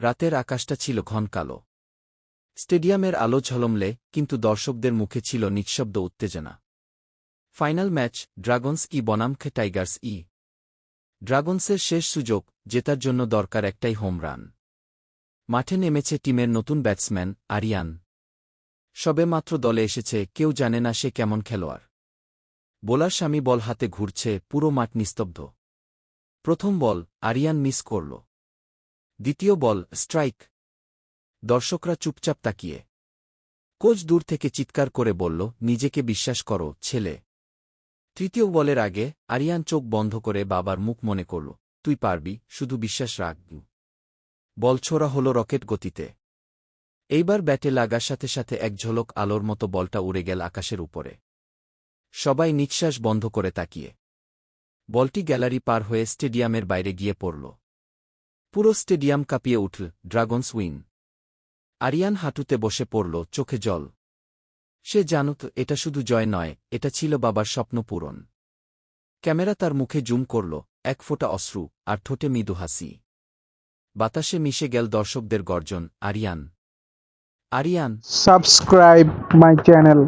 রাতের আকাশটা ছিল ঘন কালো। স্টেডিয়ামের আলো ঝলমলে, কিন্তু দর্শকদের মুখে ছিল নিঃশব্দ উত্তেজনা। ফাইনাল ম্যাচ, ড্রাগনস ই বনামকে টাইগার্স ই। ড্রাগনসের শেষ সুযোগ, জেতার জন্য দরকার একটাই হোম রান। মাঠে নেমেছে টিমের নতুন ব্যাটসম্যান, আরিয়ান। সবে মাত্র দলে এসেছে, কেউ জানে না সে কেমন খেলোয়াড়। বোলার স্বামী বল হাতে ঘুরছে, পুরো মাঠ নিস্তব্ধ। প্রথম বল, আরিয়ান মিস করল। দ্বিতীয় বল, স্ট্রাইক। দর্শকরা চুপচাপ তাকিয়ে। কোচ দূর থেকে চিৎকার করে বলল, নিজেকে বিশ্বাস করো, ছেলে। তৃতীয় বলের আগে, আরিয়ান চোখ বন্ধ করে বাবার মুখ মনে করল, তুই পারবি, শুধু বিশ্বাস রাখ। বল ছোড়া হল রকেট গতিতে। এইবার ব্যাটে লাগার সাথে সাথে এক ঝলক আলোর মতো বলটা উড়ে গেল আকাশের উপরে। সবাই নিঃশ্বাস বন্ধ করে তাকিয়ে। বলটি গ্যালারি পার হয়ে স্টেডিয়ামের বাইরে গিয়ে পড়ল। পুরো স্টেডিয়াম কাঁপিয়ে উঠল, ড্রাগনস উইন আরিয়ান হাঁটুতে বসে পড়ল, চোখে জল। সে জানত, এটা শুধু জয় নয়, এটা ছিল বাবার স্বপ্ন পূরণ। ক্যামেরা তার মুখে জুম করল, এক ফোঁটা অশ্রু, আর ঠোঁটে মৃদু হাসি। বাতাসে মিশে গেল দর্শকদের গর্জন, Aryan. Aryan? Subscribe my channel